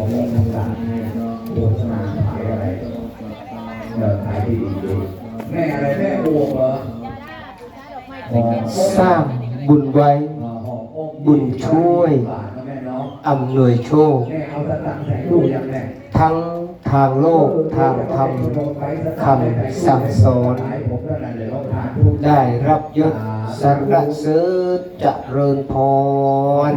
ผมว่าต่างๆโฆษณาขายอะไรเออขายที่ดีดีแม่อะไรแม่บวกเหรอสร้างบุญไว้ บุญช่วยอำนวยโชค ทั้ง ทางโลกทางธรรมคำสั่งสอนได้รับยศสรรเสริญเจริญพร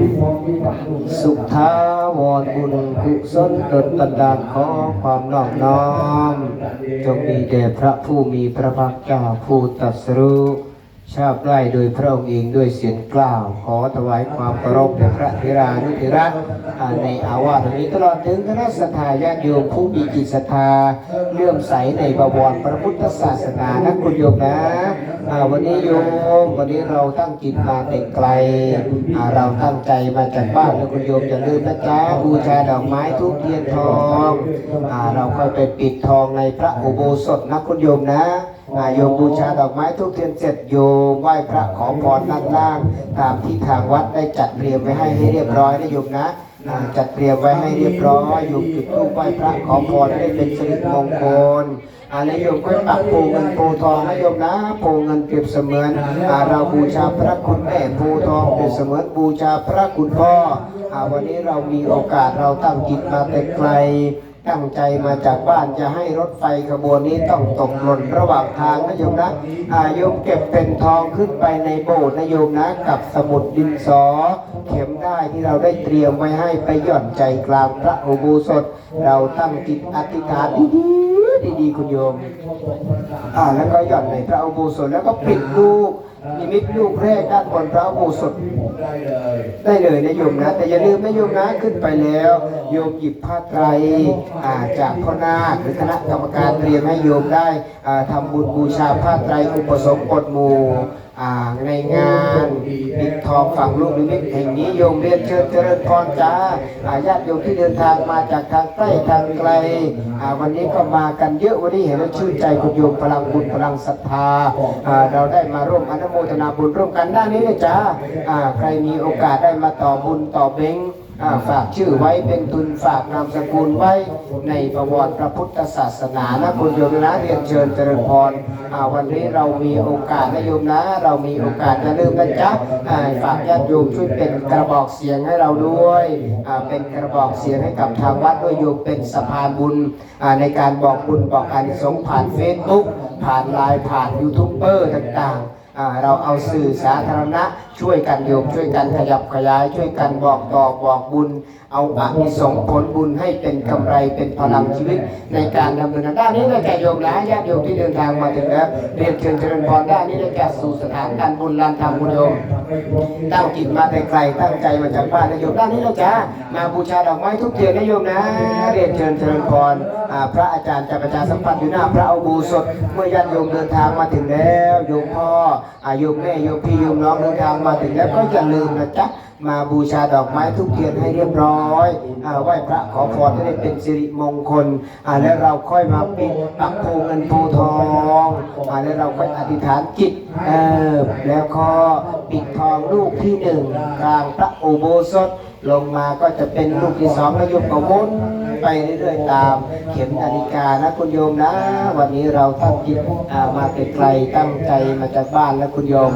สุขท้าวรบุญกุศลดลบันดาลขอความนอบน้อม จงมีแด่พระผู้มีพระภาคเจ้าผู้ตรัสรู้ ชาบไร่โดยพระองค์เองด้วยเสียงกล่าว ขอถวายความเคารพแด่พระเทรานุเทระในอาวาสนี้ตลอดถึงคณะสัตยาญาติโยมผู้มีจิตศรัทธาเลื่อมใสในบวรพระพุทธศาสนานะคุณโยมนะวันนี้โยมวันนี้เราตั้งจิตมาแต่ไกล เราตั้งใจมาจากบ้านแล้วคุณโยมอย่าลืมนะจ๊ะบูชาดอกไม้ทุกเทียนทองอเราค่อยไปปิดทองในพระอุโบสถนะคุณโยมนะ อ่าโยมบูชาดอกไม้ทุกเทียนเสร็จโยมไหว้พระขอพรด้านล่าง ตามที่ทางวัดได้จัดเตรียมไว้ให้ให้เรียบร้อยนะโยมนะจัดเตรียมไว้ให้เรียบร้อยโยมจุดธูปไหว้พระขอพรให้เป็นสิริมงคลอ่าแล้โยมก็ปักปูเงินปูทองนะโยมนะปูเงินเปรียบเสมือนเราบูชาพระคุณแม่ปูทองเปรียบเสมือนบูชาพระคุณพ่อวันนี้เรามีโอกาสเราตั้งจิตมาแต่ไกล ตั้งใจมาจากบ้านจะให้รถไฟขบวนนี้ต้องตกหล่นระหว่างทางนะโยมนะอายมเก็บเป็นทองขึ้นไปในโบสถ์นะโยมนะ กับสมุดดินสอ เข็มได้ที่เราได้เตรียมไว้ให้ไปหย่อนใจกลางพระอุโบสถ เราตั้งจิตอธิษฐานดีๆดีๆคุณโยม อ่าแล้วก็หย่อนในพระอุโบสถแล้วก็ปิดลูก นิมิตลูกแรกด้านบนพระอุโบสถได้เลยได้เลยนะโยมนะ แต่อย่าลืมนะโยมนะขึ้นไปแล้ว โยมหยิบผ้าไตรจากพ่อนาคหรือคณะกรรมการเตรียมให้โยมได้ทำทำบุญบูชาผ้าไตรอุปสมบทหมู่ ในงานปิดทองฝั่งลูกนิมิตแห่งนี้โยมเรียนเชิญเจริญพรจ้าอาญาติโยมที่เดินทางมาจากทางใกล้ทางไกลวันนี้ก็มากันเยอะวันนี้เห็นแล้วชื่นใจคุณโยมพลังบุญพลังศรัทธาเราได้มาร่วมอนุโมทนาบุญร่วมกันด้านนี้เลยจ้าใครมีโอกาสได้มาต่อบุญต่อเบง ฝากชื่อไว้เป็นทุนฝากนามสกุลไว้ในประวัติพระพุทธศาสนานะคุณโยมนะเรียนเชิญเจริญพรวันนี้เรามีโอกาสนะโยมนะ เรามีโอกาสอย่าลืมนะจ๊ะอ่าฝากญาติโยมช่วยเป็นกระบอกเสียงให้เราด้วยเป็นกระบอกเสียงให้กับทางวัดด้วยโยมเป็นสะพานบุญในการบอกบุญบอกอานิสงส์ผ่านเฟซบุ๊กผ่านไลน์ผ่านยูทูบเบอร์ต่างๆเราเอาสื่อสาธารณะ ช่วยกันโยมช่วยกันขยับขยาย ช่วยกันบอกต่อบอกบุญ เอาอานิสงส์ผลบุญให้เป็นกำไรเป็นพลังชีวิต ในการดำเนินด้านนี้เลยแก่โยมนะญาติโยมที่เดินทางมาถึงแล้วเรียนเชิญเจริญพรด้านนี้เลยแก่สู่สถานการบุญลานธรรมบุญโยมตั้งจิตมาแต่ไกลตั้งใจมาจากบ้านนะโยมด้านนี้นะจ๊ะมาบูชาดอกไม้ทุกเทียนนะโยมนะ เรียนเชิญเจริญพรพระอาจารย์จะประชาสัมพันธ์อยู่หน้าพระอุโบสถเมื่อญาติโยมเดินทางมาถึงแล้วโยมพ่ออาโยมแม่โยมพี่โยมน้องเดินทางมาถึงแล้วก็อย่าลื มาบูชาดอกไม้ทุกเทียนให้เรียบร้อยไหว้พระขอพรให้ได้เป็นสิริมงคลแล้วเราค่อยมาปิดปักโพเงินโพทองอแล้วเราค่อยอธิษฐานจิตแล้วก็ปิดทองลูกที่หนึ่งกลางพระอุโบสถลงมาก็จะเป็นลูกที่สองแล้วโยมก็วนไปเรื่อยๆตามเข็มนาฬิกานะคุณโยมนะ วันนี้เราตั้งจิตมาไกลตั้งใจมาจากบ้านแล้วคุณโยม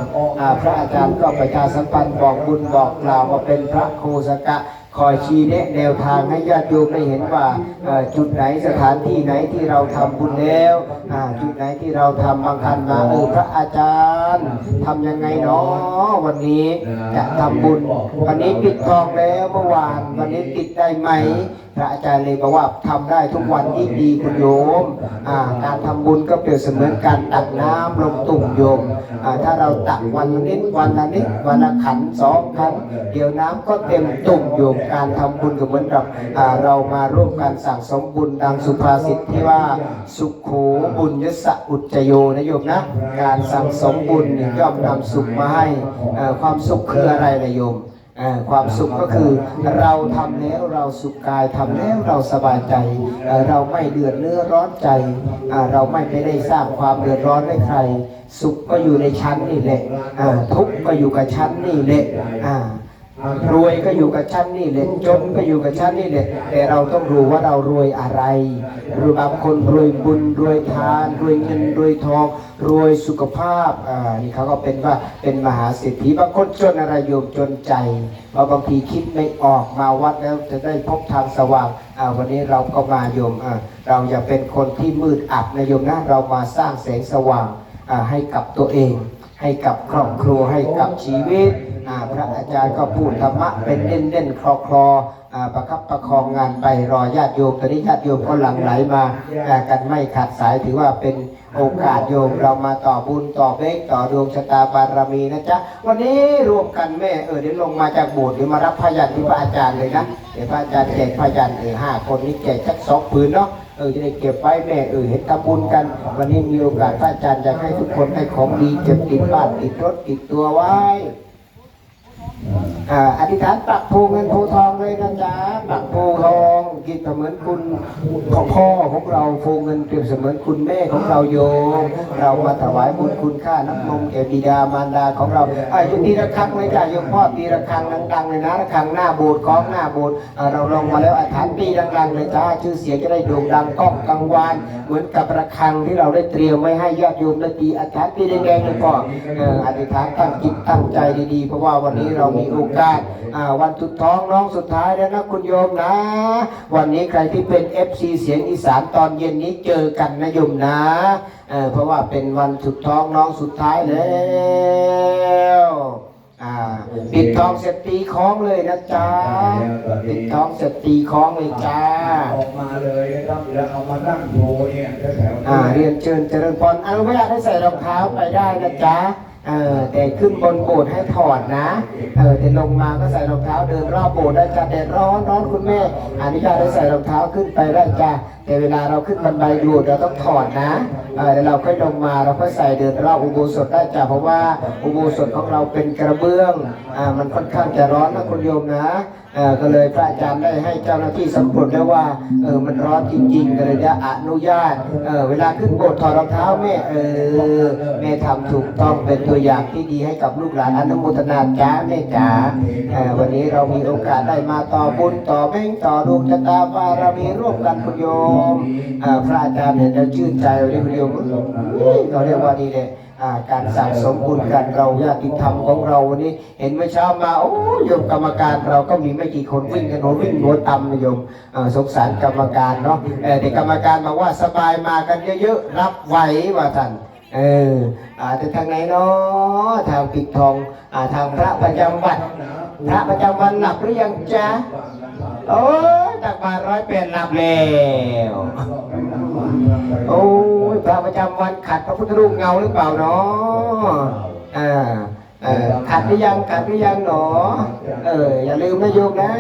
พระอาจารย์ก็ประชาสัมพันธ์บอกบุญบอกกล่าวว่าเป็นพระโคสกะคอยชี้แนะแนวทางให้ญาติโยมได้เห็นว่าเอ่อจุดไหนสถานที่ไหนที่เราทำบุญแล้วอ่าจุดไหนที่เราทำบางคันมาเออพระอาจารย์ทำยังไงเนาะวันนี้จะทำบุญ วันนี้ปิดทองแล้วเมื่อวานวันนี้ติดได้ไหม พระอาจารย์เลยบอกว่าทำได้ทุกวันยิ่งดีคุณโยมการทำบุญก็เปรียบเสมือนการตักน้ำลงตุ่มโยมถ้าเราตักวันละนิดวันละนิดวันละขันสองขันเดี๋ยวน้ำก็เต็มตุ่มโยมการทำบุญก็เหมือนกับเรามาร่วมกันสั่งสมบุญดังสุภาษิตที่ว่าสุขโขบุญยสสะอุจโยนะโยมนะการสั่งสมบุญนี่ย่อมนำสุขมาให้ความสุขคืออะไรนะโยม ความสุขก็คือเราทำแล้วเราสุขกายทำแล้วเราสบายใจ เราไม่เดือดเนื้อร้อนใจ เราไม่ไปได้สร้างความเดือดร้อนให้ใคร สุขก็อยู่ในชั้นนี่แหละทุกข์ก็อยู่กับชั้นนี่แหละ รวยก็อยู่กับฉันนี่แหละจนก็อยู่กับฉันนี่แหละแต่เราต้องรู้ว่าเรารวยอะไรหรือบางคนรวยบุญรวยทาน รวยเงินรวยทอง รวยสุขภาพอ่านี่เขาก็เป็นว่าเป็นมหาเศรษฐีบางคนจนอะไรโยมจนใจเพราะบางทีคิดไม่ออกมาวัดแล้วจะได้พบทางสว่างอ่าวันนี้เราก็มาโยมอ่าเราอย่าเป็นคนที่มืดอับนะโยมนะเรามาสร้างแสงสว่างอ่าให้กับตัวเอง ให้กับครอบครัวให้กับชีวิต พระอาจารย์ก็พูดธรรมะเป็นเล่นเล่นๆคลอคลอๆประคับประคองงานไปรอญาติโยมตอนนี้ญาติโยมก็หลั่งไหลมาอ่กันไม่ขาดสายถือว่าเป็นโอกาสโยมเรามาต่อบุญต่อเบกต่อดวงชะตาบารมีนะจ๊ะวันนี้รวมกันแม่เออเดี๋ยวลงมาจากโบสถ์เดี๋ยวมารับพยันที่พระอาจารย์เลยนะเดี๋ยวพระอาจารย์แจกพยันเออห้าคนนี้แจกสักสองผืนเนาะเออจะได้เก็บไว้แม่เออเห็นทำบุญกัน วันนี้มีโอกาสพระอาจารย์อยากให้ทุกคนได้ของดีเก็บติดบ้านติดรถติดตัวไว้ อธิษฐานปักภูเงินภูทองเลยนะจ๊ะปักภูทอง คิดเสมือนคุณของพ่อของเราภูเงินเปรียบเสมือนคุณแม่ของเราโยมเรามาถวายบุญคุณค่าน้ำนมแก่บิดามารดาของเราอายุตีระฆังเลยจ้ะโยมพ่อตีระฆังดังๆเลยนะระฆังหน้าโบสถ์ของหน้าโบสถ์เราลงมาแล้วอธิษฐานตีดังๆเลยจ้าชื่อเสียงจะได้โด่งดังก้องกังวาน เหมือนกับระฆังที่เราได้เตรียมไว้ให้ญาติโยมได้ตีอธิษฐานตีแดงๆเลยก่อนอธิษฐานตั้งจิตตั้งใจดีๆ เพราะว่าวันนี้เรามีโอกาสวันสุดท้องน้องสุดท้ายแล้วนะคุณโยมนะวันนนี้ใครที่เป็น FC เสียงอีสานตอนเย็นนี้เจอกันนะโยมนะเออเพราะว่าเป็นวันสุดท้องน้องสุดท้ายแล้วอ่าปิดทองเสร็จตีคล้องเลยนะจ๊ะปิดทองเสร็จตีคล้องเลยจ้าออกมาเลยนะครับแล้วเอามานั่งโชว์เนี่ยแถวๆอ่าเรียนเชิญเจริญพรอนุญาตให้ใส่รองเท้าไปได้นะจ๊ะ เออแต่ขึ้นบนโบสถ์ให้ถอดนะ เออแต่ลงมาก็ใส่รองเท้าเดินรอบโบสถ์ได้จ้ะแดดร้อนร้อนคุณแม่อนุญาตให้ใส่รองเท้าขึ้นไปได้จ้ะ แต่เวลาเราขึ้นบันไดโบสถ์เราต้องถอดนะเออแล้วเราค่อยลงมาเราค่อยใส่เดินรอบอุโบสถได้จ้ะเพราะว่าอุโบสถของเราเป็นกระเบื้องอ่ามันค่อนข้างจะร้อนนะคุณโยมนะก็เลยพระอาจารย์ได้ให้เจ้าหน้าที่สำรวจแล้ว่าเออมันร้อนจริงๆก็เลยจะอนุญาตเออเวลาขึ้นโบสถ์ถอดรองเท้าแม่เออแม่ทำถูกต้องเป็นตัวอย่างที่ดีให้กับลูกหลานอนุโมทนาจ้าแม่จ๋าวันนี้เรามีโอกาสได้มาต่อบุญต่อแบ่งต่อดวงชะตาบารมีร่วมกันคุณโยมเอ่อพระอาจารย์เนี่ยเราชื่นใจวันนี้คุณโยมอุ้ยเขาเรียกว่านี่เลยอ่าการสั่งสมบุญกันเราญาติธรรมของเราวันนี้ เห็นเมื่อเช้ามาโอ้โยมกรรมการเราก็มีไม่กี่คนวิ่งกันหัววิ่งหัวตำนะโยมสงสารกรรมการเนาะเออแต่กรรมการบอกว่าสบายมากันเยอะๆรับไหวว่าท่านเอออาแต่ทางไหนเนาะทางปิดทองอาทางพระประจำวัน พระประจำวันหลับหรือยังจ๊ะโอ้ มาร้อยเป็นหลับแล้วโอ้ยพระประจำวันขัดพระพุทธรูปเงาหรือเปล่าเนาะอ่า เออขัดหรือยังขัดหรือยังหนอ เอออย่าลืมนะโยมนะ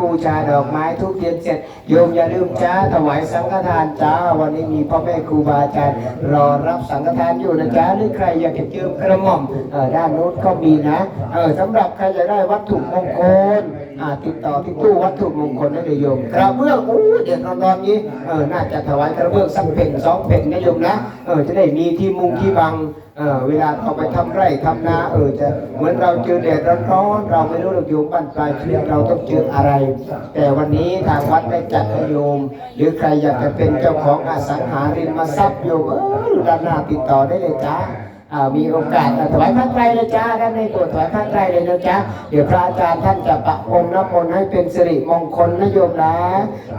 บูชาดอกไม้ทุกเทียนเสร็จโยมอย่าลืมจ้าถวายสังฆทานจ้า วันนี้มีพ่อแม่ครูบาอาจารย์รอรับสังฆทานอยู่นะจ้าหรือใครอยากจะเจิมกระหม่อมเออด้านโน้นก็มีนะเออสำหรับใครอยากได้วัตถุมงคลอ่าติดต่อที่ตู้วัตถุมงคลได้เลยโยมกระเบื้องอู้เด็ดร้อนๆนี้เออน่าจะถวายกระเบื้องสักเพ่งสองเพ่งนะโยมนะเออจะได้มีที่มุงที่บัง เวลาเราไปทำไร่ทำนาเออจะเหมือนเราเจอแดดร้อนเราไม่รู้เราโยมบ้านปลายชีวิตเราต้องเจออะไร แต่วันนี้ทางวัดได้จัดให้โยม หรือใครอยากจะเป็นเจ้าของอสังหาริมทรัพย์โยมเออด้านหน้าติดต่อได้เลยจ้า อ่ามีโอกาสอะถวายพระไตรเลยจ้าด้านในตัวถวายพระไตรเลยนะจ้าเดี๋ยวพระอาจารย์ท่านจะประพรมน้ำมนต์ให้เป็นสิริมงคลนะโยมนะ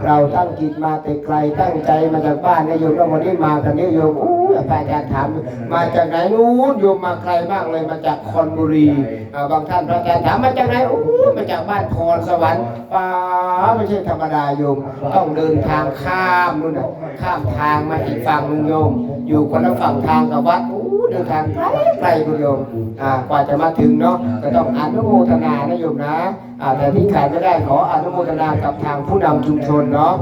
เราตั้งจิตมาแต่ไกลตั้งใจมาจากบ้านนะโยมแล้ววันนี้มากันนี่โยมอู้พระอาจารย์ถามมาจากไหนนู้นโยมมาไกลมากเลยมาจากคอนบุรีอ่าบางท่านพระอาจารย์ถามมาจากไหนอู้มาจากบ้านพรสวรรค์ป้าไม่ใช่ธรรมดาโยม ต้องเดินทางข้ามนู่นน่ะข้ามทางมาอีกฝั่งนึงโยม อยู่คนละฝั่งทางกับวัดอู้เดินทางไกลไกลคุณโยมอ่ากว่าจะมาถึงเนาะก็ต้องอนุโมทนานะโยมนะ แต่ที่ขาดไม่ได้ขออนุโมทนากับทางผู้นำชุมชนเนาะ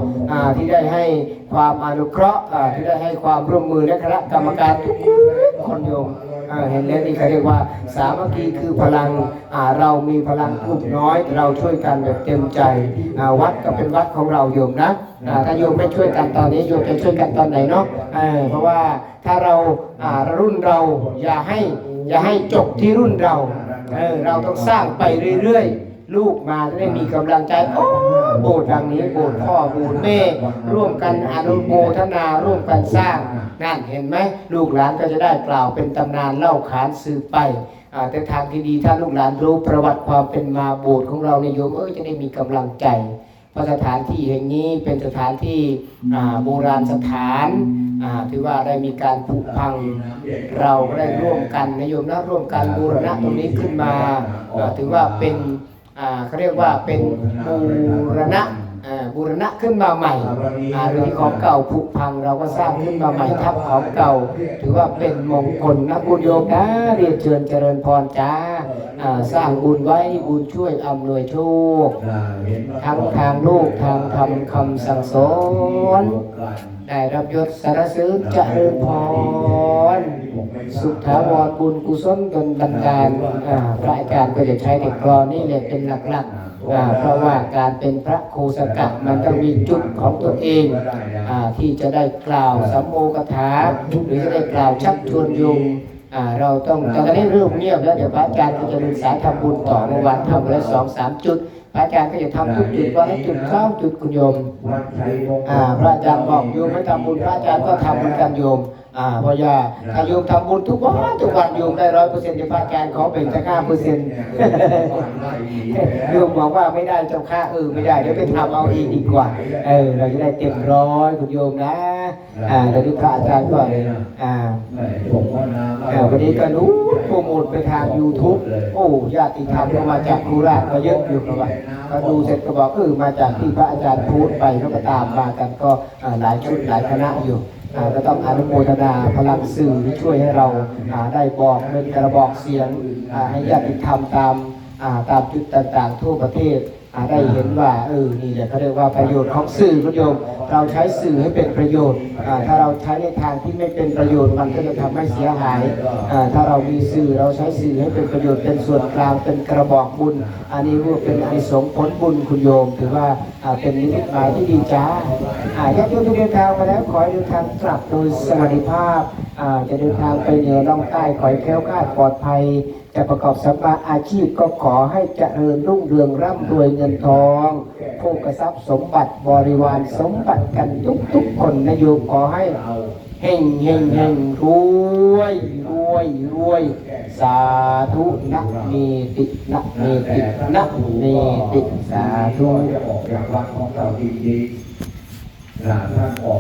ที่ได้ให้ความอนุเคราะห์ที่ได้ให้ความร่วมมือและคณะกรรมการทุกคนโยมเห็นแล้วนี่เขาเรียกว่าสามัคคีคือพลังเรามีพลังกลุ่มน้อย เราช่วยกันแบบเต็มใจวัดก็เป็นวัดของเราโยมนะถ้าโยมไม่ช่วยกันตอนนี้โยมจะช่วยกันตอนไหนเนาะเพราะว่าถ้าเรารุ่นเราอย่าให้อย่าให้จบที่รุ่นเราเออเราต้องสร้างไปเรื่อยๆ ลูกมาจะได้มีกำลังใจโอ้โบสถ์หลังนี้โบสถ์พ่อโบสถ์แม่ร่วมกันอนุโมทนาร่วมกันสร้างนั่นเห็นไหมลูกหลานก็จะได้กล่าวเป็นตำนานเล่าขานสืบไปแต่ทางที่ดีถ้าลูกหลานรู้ประวัติความเป็นมาโบสถ์ของเราในโยมเอ้ยจะได้มีกำลังใจเพราะสถานที่แห่งนี้เป็นสถานที่โบราณสถานถือว่าได้มีการผุพังเราได้ร่วมกันนโยมนะร่วมกันบูรณะตรงนี้ขึ้นมาถือว่าเป็น เขาเรียกว่าเป็นบูรณะอ่าบูรณะขึ้นมาใหม่อ่าหรือที่ของเก่าผุพังเราก็สร้างขึ้นมาใหม่ทับของเก่า ถือว่าเป็นมงคลนะบุญโยมนะเรียนเชิญเจริญพรจ้าอ่าสร้างบุญไว้บุญช่วยอำนวยโชคทั้งทางลูกทางธรรมคำสั่งสอน ได้รับยศสารเสริญเจริญพร สุขถาวรบุญกุศลจนบันดาลอ่าพระอาจารย์ก็จะใช้เด็กกรอนนี่แหละเป็นหลักๆอ่าเพราะว่าการเป็นพระโคสกะมันต้องมีจุดของตัวเองอาที่จะได้กล่าวสัมโมกถาหรือจะได้กล่าวชักชวนโยม อ่าเราต้องตอนนี้เริ่มเงียบแล้วเดี๋ยวพระอาจารย์ก็จะมีสายทำบุญต่อเมื่อวานทำไปแล้วสองสามจุด พระอาจารย์ก็จะทำทุกจุดวันละจุดเข้าจุดคุณโยมอ่าพระอาจารย์บอกโยมให้ทำบุญพระอาจารย์ก็ทำเหมือนกันโยม อ่าเพราะว่าถ้าโยมทำบุญทุกวันทุกวันโยมได้ร้อยเปอร์เซ็นต์พระอาจารย์ขอเป็นสักห้าเปอร์เซ็นต์โยมบอกว่าไม่ได้เจ้าค่าเออไม่ได้เดี๋ยวไปทำเอาเองดีกว่า เออ เราจะได้เต็มร้อยคุณโยมนะ อ่าเดี๋ยวนี้พระอาจารย์ก็อ่าอ่าวันนี้ก็รู้โปรโมทไปทาง YouTube โอ้ญาติธรรมก็มาจากโคราชก็เยอะอยู่ครับว่าก็ดูเสร็จก็บอกเออมาจากที่พระอาจารย์พูดไปแล้วก็ตามมากันก็อ่าหลายชุดหลายคณะอยู่อ่า ก็ต้องอนุโมทนาพลังสื่อที่ช่วยให้เราได้บอกเป็นกระบอกเสียงให้ญาติธรรมตามตามจุดต่างๆ ทั่วประเทศ อ่าได้เห็นว่าเออนี่แหละเขาเรียกว่าประโยชน์ของสื่อคุณโยม เราใช้สื่อให้เป็นประโยชน์อ่าถ้าเราใช้ในทางที่ไม่เป็นประโยชน์มันก็จะทำให้เสียหายอ่าถ้าเรามีสื่อเราใช้สื่อให้เป็นประโยชน์เป็นส่วนกลางเป็นกระบอกบุญ อันนี้ว่าเป็นอนิสงส์ผลบุญคุณโยม ถือว่าอ่าเป็นนิมิตหมายที่ดีจ้าอ่าญาติโยมที่เดินทางมาแล้วขอให้เดินทางกลับโดยสวัสดิภาพอ่าจะเดินทางไปเหนือล่องใต้ขอให้แคล้วคลาดปลอดภัย จะประกอบสัมมาอาชีพก็ขอให้เจริญรุ่งเรืองร่ำรวยเงินทองโภกทรัพย์สมบัติบริวารสมบัติกันทุกทุกๆคนนะโยมขอให้เฮงเฮงเฮงรวยรวยรวย สาธุนะเมตินะเมตินะเมติสาธุออกจากวัดของเราจริงๆท่านออก